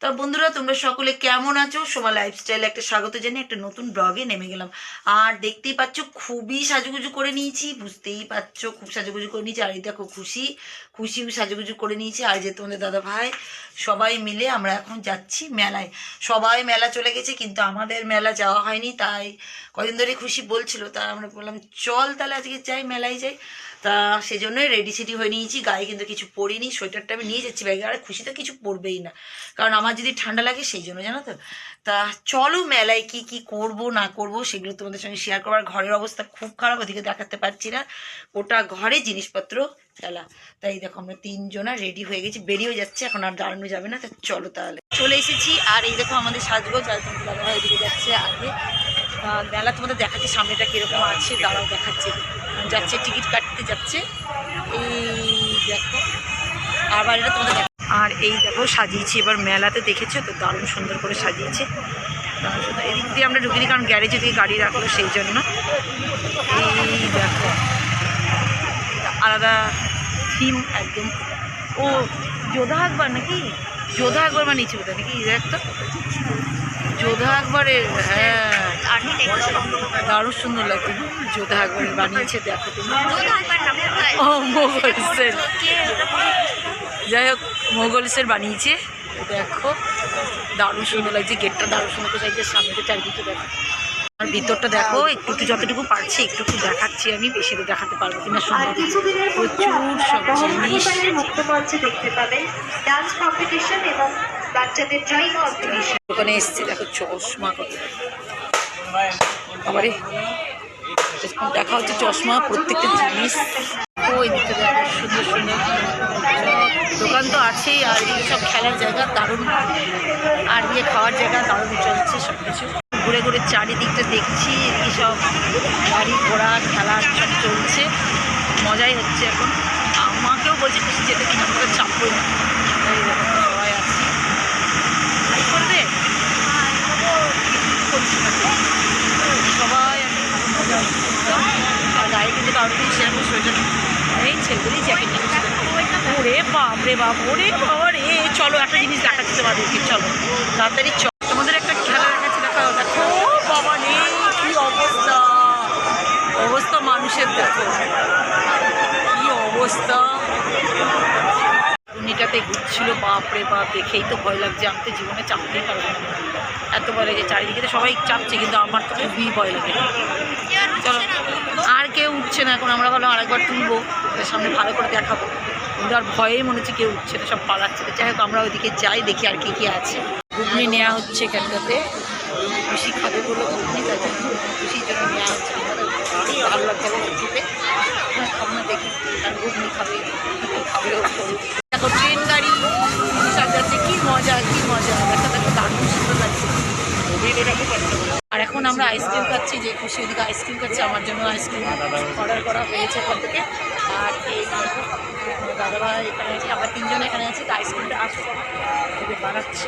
তা বন্ধুরা, তোমরা সকলে কেমন আছো? সোমা লাইফস্টাইলে একটা স্বাগত জানিয়ে একটা নতুন ব্লগে নেমে গেলাম। আর দেখতেই পাচ্ছ, খুবই সাজুগুজু করে নিয়েছি, বুঝতেই পারছ খুব সাজুগুজু করে নিয়েছি। আর এই দেখো, খুশি খুশি সাজুগুজু করে নিয়েছি। আর যে তোমাদের দাদা ভাই, সবাই মিলে আমরা এখন যাচ্ছি মেলায়। সবাই মেলা চলে গেছে, কিন্তু আমাদের মেলা যাওয়া হয়নি, তাই কদিন ধরে খুশি বলছিল তা আমরা বললাম, চল তাহলে আজকে যাই, মেলায় যাই। তা সেই জন্যই রেডি সেডি হয়ে নিয়েছি। গায়ে কিন্তু কিছু পরিনি সোয়েটারটা আমি নিয়ে যাচ্ছি ব্যাগে। আর খুশি তো কিছু পরবেই না। কারণ আমার যদি ঠান্ডা লাগে সেই জন্য, জানো তো? তা চলো মেলায় কি কি করব, না করব, সেগুলো তোমাদের সঙ্গে শেয়ার করবার ঘরের অবস্থা খুব খারাপ, ওদিকে দেখাতে পারছি না। ওটা ঘরে জিনিসপত্র ফেলা তাই দেখো আমরা তিনজনা রেডি হয়ে গেছি। বেরিয়েও যাচ্ছে, এখন আর দাঁড়ানো যাবে না। তা চলো তাহলে। চলে এসেছি। আর এই দেখো আমাদের সাজগোজ। আর তোমাদের দাদাভাই এদিকে যাচ্ছে আগে। মেলা তোমাদের দেখাচ্ছে, সামনেটা কীরকম আছে, দাঁড়াও দেখাচ্ছে। যাচ্ছে টিকিট কাটতে যাচ্ছে। এই দেখো, আবার এটা তোমাদের আর এই দেখো সাজিয়েছি, এবার মেলাতে দেখেছ? তো দারুণ সুন্দর করে সাজিয়েছে। এদিক দিয়ে আমরা ঢুকিনি, কারণ গ্যারেজে দিয়ে গাড়ি রাখল সেই জন্য। এই দেখো আলাদা থিম একদম। ও, যোধা আকবর নাকি? যোধা আকবর বানিয়েছে বোধহয় নাকি? দেখ তো যোধা আকবরের হ্যাঁ। দারুণ সুন্দর লাগছে যোধা আকবরের বানিয়েছে দেখো তুমি। ও মোগলসের যাই হোক মোগলসের বানিয়েছে। দেখো দারুণ সুন্দর লাগছে। গেটটা দারুণ সুন্দর লাগছে। সামনে চারিদিকে দেখো। আর ভিতরটা দেখো একটু একটু যতটুকু পারছি একটু একটু দেখাচ্ছি আমি। বেশি তো দেখাতে পারব কিনা আর সুন্দর প্রচুর সব জিনিস। দেখতে পাবেন। ডান্স কম্পিটিশন এবং বাচ্চাদের ড্রয়িং কম্পিটিশন দোকানে এসছি দেখো চশমা কত। আবারে দেখা হচ্ছে চশমা, প্রত্যেকটা জিনিস। সুন্দর সুন্দর। দোকান তো আছেই, আর এই সব খেলার জায়গা দারুণ। আর গিয়ে খাওয়ার জায়গা দারুণ চলছে সব কিছু ঘুরে ঘুরে চারিদিকটা দেখছি এদিকে সব গাড়ি ঘোড়া, খেলা সব চলছে। মজাই হচ্ছে এখন। আমাকেও বলছে খুশি যেতে, কিন্তু আমাকে চাপই না এই দেখো সবাই আছে হাই করবে করছি না তো। সবাই। আর গায়ে কিন্তু কারোর এই ছেলেগুলি জ্যাকেট ওরে বাপ বাপ ওরে বাবা রে চলো একটা জিনিস দেখাচ্ছি তোমাদেরকে চলো তাড়াতাড়ি চল তোমাদের একটা খেলা দেখাচ্ছি দেখা দেখো বাবা রে কি অবস্থা অবস্থা মানুষের দেখো কি অবস্থা ঘূর্ণিটাতে ঘুরছিল বাপরে বাপ দেখেই তো ভয় লাগছে। আমি তো জীবনে চাপতেই পারব না। এত ভয় লাগে চারিদিকে তো সবাই চাপছে কিন্তু আমার তো খুবই ভয় লাগে। চলো আর কেউ উঠছে না। এখন আমরা ভালো আরেকবার তুলবো সামনে ভালো করে দেখাবো। কিন্তু আর ভয়েই মনে হচ্ছে কেউ উঠছে না সব পালাচ্ছে। যাই হোক আমরা ওইদিকে যাই দেখি আর কি কি আছে। ঘুগনি নেওয়া হচ্ছে এখানটাতে। খুশি খাবে বলে ঘুগনি তাই জন্য নেওয়া হচ্ছে। ভালো লাগছে আমার হ্যাঁ, দেখি। আর ঘুগনি খাবে খাবে। দেখো ট্রেন গাড়ি সাজাচ্ছে, কি মজা কি মজা। দেখা, দেখো, দারুণ সুন্দর লাগছে। আর এখন আমরা আইসক্রিম খাচ্ছি, যে খুশি ওদিকে আইসক্রিম খাচ্ছে, আমার জন্য আইসক্রিম অর্ডার করা হয়েছে এখান থেকে। আর এই দাদাভাই এখানে আছে, আমরা তিনজন এখানে আছি, তো আইসক্রিমটা আসব বানাচ্ছে।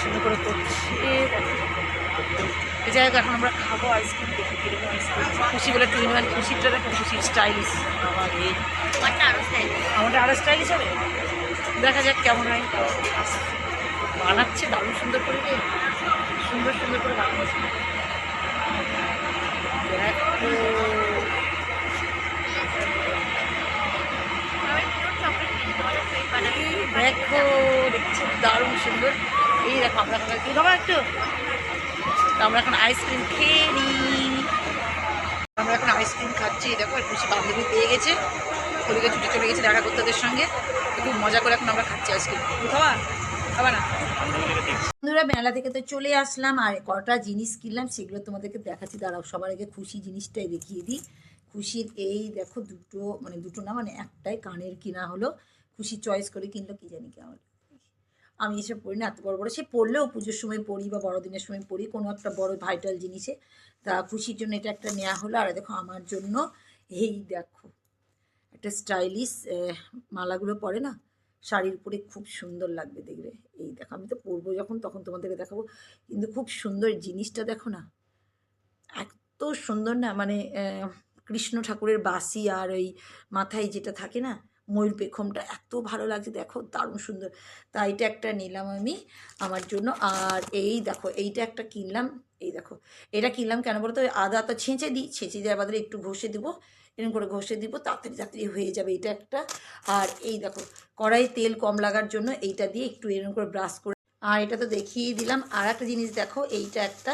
সুন্দর করে করছে। যাই হোক এখন আমরা খাব আইসক্রিম দেখি কীরকম আইসক্রিম। খুশি বলে টুইন ওয়ান খুশিটা দেখো খুশি স্টাইলিশ। আমাদের আরও স্টাইলিশ হবে? দেখা যাক কেমন হয়। বানাচ্ছে দারুণ সুন্দর করে সুন্দর সুন্দর করে বানাচ্ছে। দেখো। দেখো দেখছি দারুণ সুন্দর। এই দেখো আমরা কি? খাব একটু। আমরা এখন আইসক্রিম খেয়ে নিই। আমরা এখন আইসক্রিম খাচ্ছি দেখো খুশি বান্ধবী পেয়ে গেছে। ওদিকে ছুটে চলে গেছে দেখা করতে ওদের সঙ্গে। খুব মজা করে এখন আমরা খাচ্ছি আইসক্রিম খাওয়া খাবা? না? বন্ধুরা, মেলা থেকে তো চলে আসলাম, আর কটা জিনিস কিনলাম, সেগুলো তোমাদেরকে দেখাচ্ছি। দাঁড়াও, সবার আগে খুশি জিনিসটাই দেখিয়ে দিই। খুশির এই দেখো দুটো মানে দুটো না মানে একটাই কানের কিনা হলো। খুশি চয়েস করে কিনলো, কি জানি কেমন। আমি এসব পড়ি না, এত বড় বড় সে পড়লেও পুজোর সময় পড়ি বা বড়দিনের সময় পড়ি, কোনো একটা বড় ভাইটাল জিনিসে। তা খুশির জন্য এটা একটা নেওয়া হলো। আর দেখো, আমার জন্য এই দেখো, একটা স্টাইলিশ মালাগুলো পরে না, শাড়ির উপরে খুব সুন্দর লাগবে দেখবে। এই দেখো, আমি তো পরবো যখন, তখন তোমাদেরকে দেখাবো। কিন্তু খুব সুন্দর জিনিসটা দেখো না, এত সুন্দর না মানে কৃষ্ণ ঠাকুরের বাসি আর ওই মাথায় যেটা থাকে না ময়ূর পেখমটা এত ভালো লাগছে, দেখো দারুণ সুন্দর। তা এইটা একটা নিলাম আমি আমার জন্য। আর এই দেখো, এইটা একটা কিনলাম, এই দেখো। এটা কিনলাম কেন বলতো? আদা তো ছেঁচে দিই, ছেঁচে দেওয়ার বাদে একটু ঘষে দিব এরকম করে ঘষে দিব, তাড়াতাড়ি তাড়াতাড়ি হয়ে যাবে এটা একটা। আর এই দেখো কড়াই তেল কম লাগার জন্য এইটা দিয়ে একটু এরকম করে ব্রাশ করে আর এটা তো দেখিয়ে দিলাম। আর একটা জিনিস দেখো, এইটা একটা,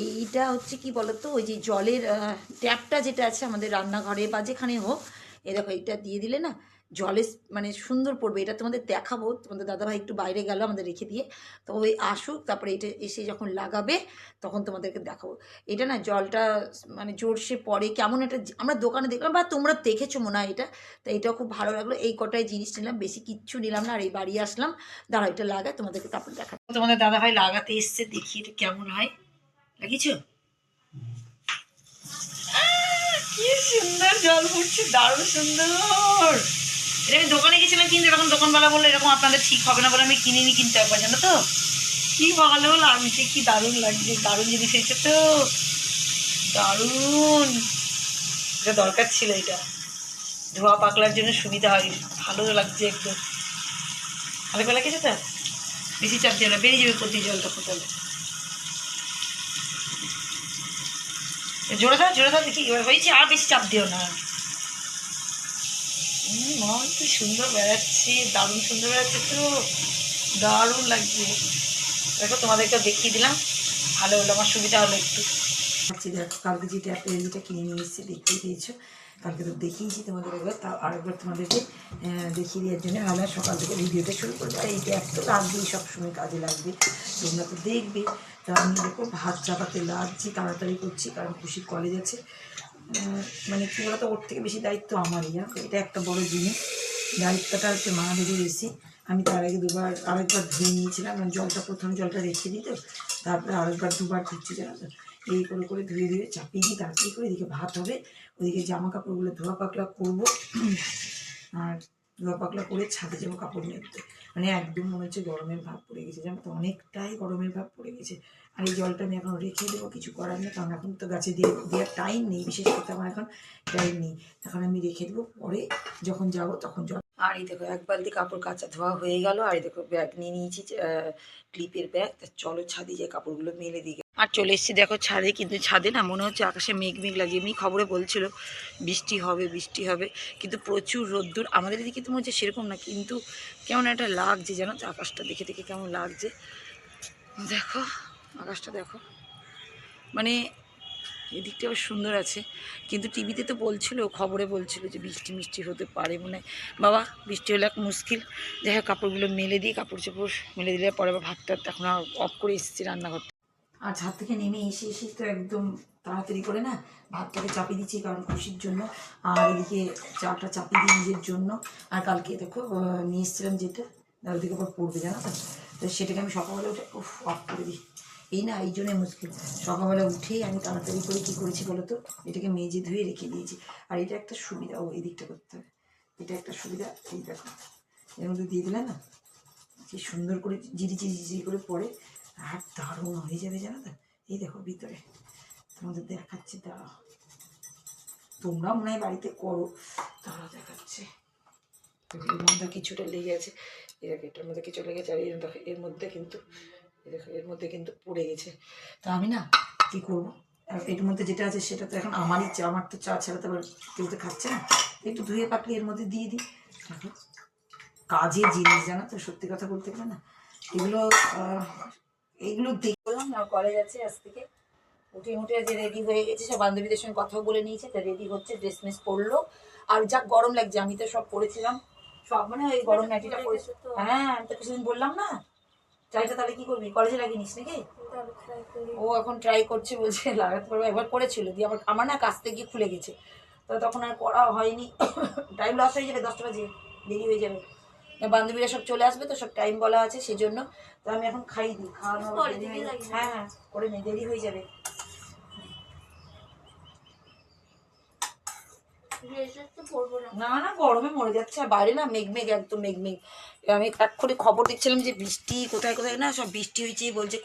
এইটা হচ্ছে কি বলতো? ওই যে জলের ট্যাপটা যেটা আছে আমাদের রান্নাঘরে বা যেখানে হোক এই দেখো এইটা দিয়ে দিলে না জলে মানে সুন্দর পড়বে, এটা তোমাদের দেখাবো, তোমাদের দাদাভাই একটু বাইরে গেল আমাদের রেখে দিয়ে, তো ওই আসুক, তারপরে এটা এসে যখন লাগাবে, তখন তোমাদেরকে দেখাবো। এটা না জলটা মানে জোরসে পড়ে, কেমন একটা আমরা দোকানে দেখলাম, বা তোমরা দেখেছ মনে হয় এটা, তো এটাও খুব ভালো লাগল, এই কটাই জিনিস নিলাম, বেশি কিচ্ছু নিলাম না, আর এই বাড়ি আসলাম দাঁড়া এটা লাগায় তোমাদেরকে তারপর দেখা তোমাদের দাদাভাই লাগাতে এসছে, দেখি এটা কেমন হয়, লাগিয়েছো? কি সুন্দর, জল পড়ছে দারুণ সুন্দর! এটা আমি দোকানে গেছিলাম কিনতে তখন দোকানওয়ালা বলল, এরকম আপনাদের ঠিক হবে না বলে আমি কিনিনি কিনতে একবার, জানো তো? কি ভালো লাগছে কি দারুণ লাগছে, দারুণ জিনিস এসেছে তো। দারুণ। এটা দরকার ছিল এটা। ধোয়া পাকলার জন্য সুবিধা হয়, ভালো লাগছে একদম ভালো করে লাগছে তো? বেশি চাপ দিও না, বেরিয়ে যাবে প্রতি জলটা ফোটালে জোরে দাও জোরে দাও দেখি, এবার হয়েছে, আর বেশি চাপ দিও না। হুম, মন কি সুন্দর বেড়াচ্ছে দারুণ সুন্দর বেড়াচ্ছে তো দারুণ লাগছে। দেখো তোমাদেরকে দেখিয়ে দিলাম। ভালো হলো আমার সুবিধা হলো একটু। আচ্ছা দেখো কালকে একটা এলজিটা কিনে নিয়ে এসেছি দেখতেই পেয়েছ। কালকে তো দেখিয়েছি তোমাদের একবার তাও আরেকবার তোমাদেরকে দেখিয়ে দেওয়ার জন্য। আমরা সকাল থেকে ভিডিওটা শুরু করব আর এইটা একটা লাগবেই সবসময় কাজে লাগবে তোমরা তো দেখবে। তা আমি দেখো ভাত চাপাতে লাগছি তাড়াতাড়ি করছি কারণ খুশির কলেজ আছে। মানে কী বলতো, ওর থেকে বেশি দায়িত্ব আমারই, জানো এটা একটা বড় জিনিস। দায়িত্বটা হচ্ছে মা বেরিয়ে বেশি। আমি তার আগে দুবার, আরেকবার ধুয়ে নিয়েছিলাম মানে জলটা প্রথম জলটা রেখে দিত তারপরে আরেকবার দুবার ধুচ্ছি, জানো তো? এই করে করে ধুয়ে ধুয়ে চাপিয়ে দিই, তাড়াতাড়ি করে। এদিকে ভাত হবে, ওদিকে জামা কাপড়গুলো ধোয়া পাকলা করব। আর ধোয়া পাকলা করে ছাদে যাব কাপড় মেলতে। মানে একদম মনে হচ্ছে গরমের ভাব পড়ে গেছে, জানো তো? অনেকটাই গরমের ভাব পড়ে গেছে। আর এই জলটা আমি এখন রেখে দেবো, কিছু করার নেই, কারণ এখন তো গাছে দিয়ে দেওয়ার টাইম নেই, বিশেষ করে আমার এখন টাইম নেই। এখন আমি রেখে দেবো, পরে যখন যাব তখন জল। আর এই দেখো, এক বালতি কাপড় কাচা ধোয়া হয়ে গেল, আর এই দেখো ব্যাগ নিয়ে নিয়েছি ক্লিপের ব্যাগ তা চলো ছাদে যে কাপড়গুলো মেলে দিই। আর চলে এসেছি দেখো ছাদে, কিন্তু ছাদে না মনে হচ্ছে আকাশে মেঘ মেঘ লাগছে। এমনি খবরে বলছিল, বৃষ্টি হবে বৃষ্টি হবে। কিন্তু প্রচুর রোদ্দুর। আমাদের এদিকে তো মনে হচ্ছে সেরকম না, কিন্তু কেমন একটা লাগছে জানো তো, আকাশটা দেখে দেখে কেমন লাগছে। দেখো। আকাশটা দেখো। মানে এদিকটা আবার সুন্দর আছে। কিন্তু টিভিতে তো বলছিল, খবরে বলছিল যে বৃষ্টি মিষ্টি হতে পারে মনে বাবা, বৃষ্টি হলে এক মুশকিল। যাই হোক, কাপড়গুলো মেলে দিই, কাপড় চোপড় মেলে দিলে পরে আবার ভাত টাত এখন অফ করে এসেছি রান্নাঘর। আর ছাদ থেকে নেমে এসে এসে তো একদম তাড়াতাড়ি করে না ভাতটাকে চাপিয়ে দিচ্ছি, কারণ খুশির জন্য। আর এদিকে চাটা চাপিয়ে দিই নিজের জন্য। আর কালকে দেখো নিয়ে এসেছিলাম যেটা দিকে আবার পড়বে জানো তো? সেটাকে আমি সকালবেলা উঠে অফ করে দিই। এই না, এই জন্যই মুশকিল। সকালবেলা উঠেই আমি তাড়াতাড়ি করে কী করেছি বলো তো? এটাকে মেজে ধুয়ে রেখে দিয়েছি। আর এটা একটা সুবিধা, ও এই দিকটা করতে হবে। এটা একটা সুবিধা, এই দেখো। এর মধ্যে দিয়ে দিলে না, কি সুন্দর করে জিরি জিরি জিরি করে পরে আর দারুণ হয়ে যাবে, জানো তো? এই দেখো ভিতরে। তোমাদের দেখাচ্ছি, দাঁড়াও। তোমরা মনে হয় বাড়িতে করো। তারা দেখাচ্ছে। এর মধ্যে কিছুটা লেগে আছে। এটার মধ্যে কিছু লেগেছে আর এর এর মধ্যে কিন্তু এর মধ্যে কিন্তু পড়ে গেছে। তা আমি না কি করব? এর মধ্যে যেটা আছে সেটা তো এখন আমারই চা আমার তো চা ছাড়া তো আবার কেউ তো খাচ্ছে না। একটু ধুয়ে পাকলে এর মধ্যে দিয়ে দিই। কাজের জিনিস জানো তো সত্যি কথা বলতে গেলে না। এগুলো আহ, এইগুলো দেখলাম না কলেজ আছে আজ থেকে। উঠে উঠে যে রেডি হয়ে গেছে সব বান্ধবীদের সঙ্গে কথাও বলে নিয়েছে তা রেডি হচ্ছে ড্রেস মেস পরলো আর যা গরম লাগছে আমি তো সব পরেছিলাম সব মানে ওই গরম নাইটিটা পরেছি হ্যাঁ আমি তো কিছুদিন বললাম না। ট্রাইটা তাহলে কি করবি? কলেজে লাগিয়ে নিস নাকি? ও এখন ট্রাই করছে বলছে লাগাতে পারব। একবার করেছিল দিয়ে আমার আমার না কাছ থেকে খুলে গেছে। তো তখন আর করা হয়নি। টাইম লস হয়ে যাবে দশটা বাজে দেরি হয়ে যাবে। বান্ধবীরা সব চলে আসবে তো সব টাইম বলা আছে সেজন্য। তো আমি এখন খাই দিই খাওয়ানো হয়ে? হ্যাঁ হ্যাঁ করে নে দেরি হয়ে যাবে। না না গরমে মরে যাচ্ছে। আর বাইরে না মেঘ মেঘ একদম মেঘ মেঘ। আমি এক্ষুনি খবর দেখছিলাম যে বৃষ্টি কোথায় কোথায় না সব বৃষ্টি হয়েছে বলছে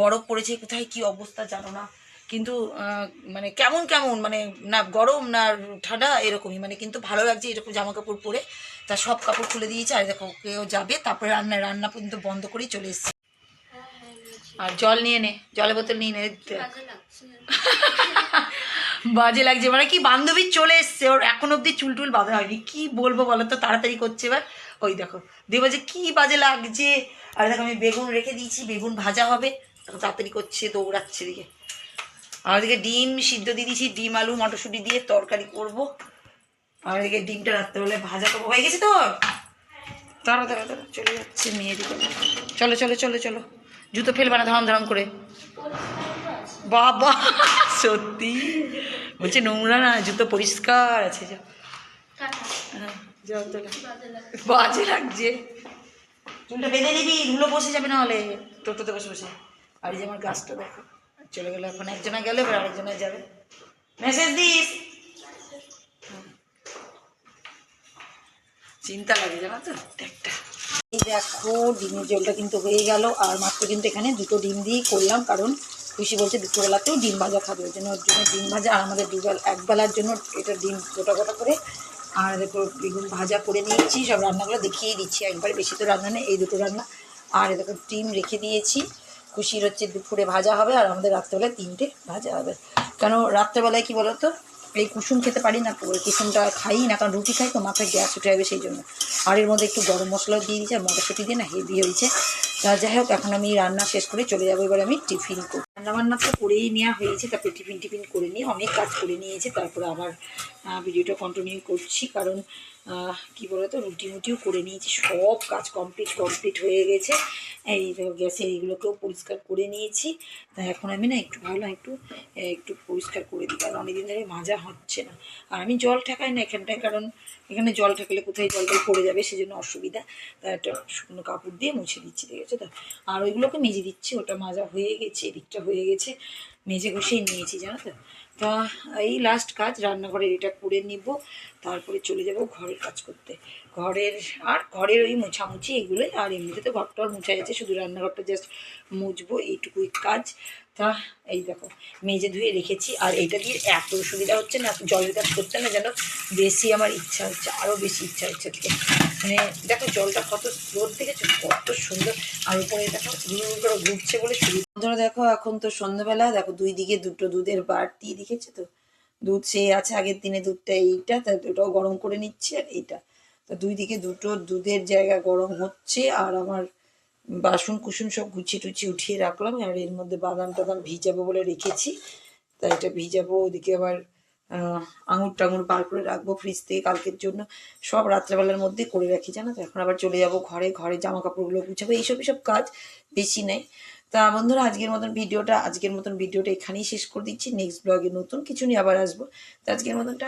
বরফ পড়েছে কোথায় কি অবস্থা জানো না। কিন্তু মানে কেমন কেমন মানে না গরম না ঠান্ডা এরকমই মানে কিন্তু ভালো লাগছে এরকম জামা কাপড় পরে। তা সব কাপড় খুলে দিয়েছে আর দেখো কেউ যাবে তারপরে রান্না রান্না পর্যন্ত বন্ধ করেই চলে এসছে। আর জল নিয়ে নে জলের বোতল নিয়ে নে। বাজে লাগছে। মানে কি বান্ধবী চলে এসছে, ওর এখন অবধি চুল টুল বাঁধা হয়নি। কি বলব বলো তো? তাড়াতাড়ি করছে এবার। ওই দেখো, দেখব যে কি বাজে লাগছে। আর দেখো, আমি বেগুন রেখে দিয়েছি, বেগুন ভাজা হবে। তাড়াতাড়ি করছে, দৌড়াচ্ছে দিকে ওদিকে ডিম সিদ্ধ দিয়ে দিয়েছি, ডিম, আলু, মটরশুঁটি দিয়ে তরকারি করব। আর এদিকে ডিমটা রাত্রেবেলা ভাজা করব। হয়ে গেছে তো? তারা তারা তারা চলে যাচ্ছে মেয়ে দিকে চলো চলো চলো চলো। জুতো ফেলবে না, ধরম ধরম করে। বাবা! সত্যি? বলছে নোংরা না জুতো পরিষ্কার আছে যাও হ্যাঁ, বাজে লাগছে। চুলটা বেঁধে নিবি ধুলো বসে যাবে না হলে টোটোতে বসে বসে। আর যে আমার গাছটা দেখো। চলে গেলো এখন একজনে গেলে এবার আরেকজনে যাবে। মেসেজ দিস। চিন্তা লাগে জানো তো? একটা এই দেখো ডিমের জলটা কিন্তু হয়ে গেল আর মাত্র কিন্তু এখানে দুটো ডিম দিয়েই করলাম কারণ খুশি বলছে দুপুরবেলাতেও ডিম ভাজা খাবে, ওই জন্য ওর জন্য ডিম ভাজা আর আমাদের দুবেলা, একবেলার জন্য এটা ডিম গোটা গোটা করে আর দেখো বেগুন ভাজা করে নিয়েছি, সব রান্নাগুলো দেখিয়ে দিচ্ছি একবার, বেশি তো রান্না নেই, এই দুটো রান্না। আর এ দেখো ডিম রেখে দিয়েছি, খুশির হচ্ছে দুপুরে ভাজা হবে আর আমাদের রাত্রেবেলায় তিনটে ভাজা হবে। কেন রাত্রেবেলায় কি বলো তো এই কুসুম খেতে পারি না ওই কুসুমটা খাই না, কারণ রুটি খাই তো, মাথায় গ্যাস উঠে যাবে সেই জন্য। আর এর মধ্যে একটু গরম মশলাও দিয়ে দিয়েছে, আর মটরশুঁটি দিয়ে না হেভি হয়েছে। যাই হোক, এখন আমি রান্না শেষ করে চলে যাব। এবার আমি টিফিন করব রান্না বান্না তো করেই নেওয়া হয়েছে, তারপরে টিফিন টিফিন করে নিয়ে অনেক কাজ করে নিয়েছে। তারপরে আবার ভিডিওটা কন্টিনিউ করছি, কারণ কি বলতো, রুটি মুটিও করে নিয়েছি। সব কাজ কমপ্লিট কমপ্লিট হয়ে গেছে। এই দেখো গ্যাসের এইগুলোকেও পরিষ্কার করে নিয়েছি। তা এখন আমি না একটু ভালো একটু একটু পরিষ্কার করে দিই, কারণ অনেকদিন ধরে মাজা হচ্ছে না। আর আমি জল ঠেকাই না এখানটায়, কারণ এখানে জল ঠেকালে কোথায় জলটা পড়ে যাবে, সেজন্য অসুবিধা। তাই একটা শুকনো কাপড় দিয়ে মুছে দিচ্ছি। দেখেছ তো। আর ওইগুলোকে মেজে দিচ্ছি, ওটা মাজা হয়ে গেছে, এদিকটা হয়ে গেছে, মেজে ঘষেই নিয়েছি, জানো তো। তা এই লাস্ট কাজ, রান্নাঘরের এটা করে নিব, তারপরে চলে যাব ঘরের কাজ করতে। ঘরের, আর ঘরের ওই মোছামুছি এগুলোই, আর এমনিতে তো ঘরটা মোছা গেছে শুধু রান্নাঘরটা জাস্ট মুছবো, এইটুকুই কাজ। তা এই দেখো মেজে ধুয়ে রেখেছি, আর এইটা দিয়ে এত সুবিধা হচ্ছে না, জলের কাজ করতে না, যেন বেশি আমার ইচ্ছা হচ্ছে আরও বেশি ইচ্ছা হচ্ছে মানে দেখো, জলটা কত রোদ দেখেছ, কত সুন্দর। আর উপরে দেখো গুঁড়ো করে ঘুরছে বলে সুবিধা ধরো দেখো, এখন তো সন্ধ্যাবেলা, দেখো দুই দিকে দুটো দুধের দিয়ে দেখেছ তো? দুধ সে আছে আগের দিনে দুধটা এইটা, তা ওটাও গরম করে নিচ্ছি আর এইটা। তা দুই দিকে দুটো দুধের জায়গা গরম হচ্ছে, আর আমার বাসন কুসুন সব গুছিয়ে টুছিয়ে উঠিয়ে রাখলাম, আর এর মধ্যে বাদাম টাদাম ভিজাবো বলে রেখেছি। তা এটা ভিজাবো, ওদিকে আবার আঙুর টাঙুর বার করে রাখব ফ্রিজ থেকে কালকের জন্য। সব রাত্রেবেলার মধ্যে করে রাখি, জানো তো? এখন আবার চলে যাব ঘরে ঘরে জামা কাপড়গুলো গুছাবো, এইসব এইসব কাজ বেশি নেই। তা বন্ধুরা, আজকের মতন ভিডিওটা, আজকের মতন ভিডিওটা এখানেই শেষ করে দিচ্ছি। নেক্সট ব্লগে নতুন কিছু নিয়ে আবার আসব। তো আজকের মতনটা